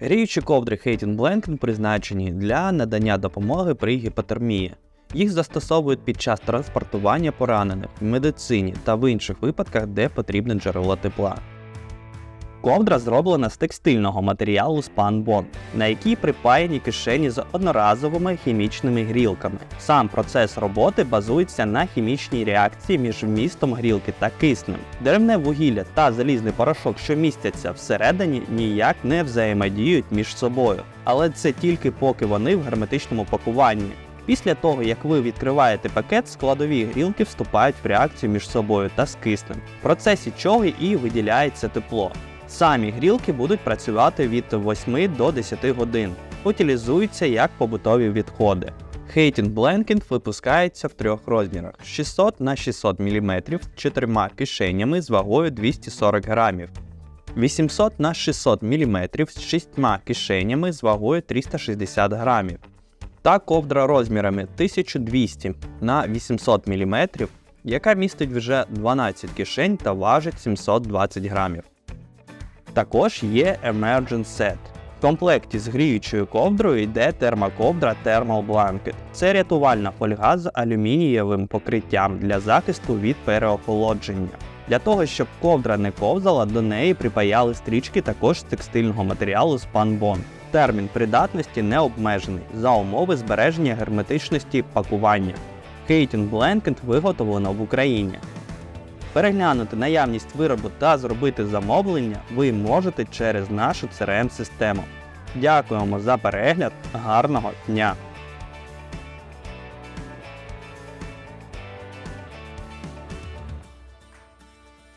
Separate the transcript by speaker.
Speaker 1: Гріючі ковдри Хейтін Blanket призначені для надання допомоги при гіпотермії. Їх застосовують під час транспортування поранених в медицині та в інших випадках, де потрібне джерело тепла. Ковдра зроблена з текстильного матеріалу SpanBond, на якій припаяні кишені з одноразовими хімічними грілками. Сам процес роботи базується на хімічній реакції між вмістом грілки та киснем. Деревне вугілля та залізний порошок, що містяться всередині, ніяк не взаємодіють між собою, але це тільки поки вони в герметичному пакуванні. Після того, як ви відкриваєте пакет, складові грілки вступають в реакцію між собою та з киснем, в процесі чого і виділяється тепло. Самі грілки будуть працювати від 8 до 10 годин, утилізуються як побутові відходи. Хейтін Blanket випускається в трьох розмірах: 600 на 600 мм чотирма кишенями з вагою 240 грамів, 800 на 600 мм з шістьма кишенями з вагою 360 грамів, та ковдра розмірами 1200 на 800 мм, яка містить вже 12 кишень та важить 720 грамів. Також є Emergent Set. В комплекті з гріючою ковдрою йде термоковдра Thermal Blanket. Це рятувальна фольга з алюмінієвим покриттям для захисту від переохолодження. Для того, щоб ковдра не ковзала, до неї припаяли стрічки також з текстильного матеріалу SpanBond. Термін придатності не обмежений за умови збереження герметичності пакування. Хейтін Blanket виготовлено в Україні. Переглянути наявність виробу та зробити замовлення ви можете через нашу crm систему Дякуємо за перегляд, гарного дня!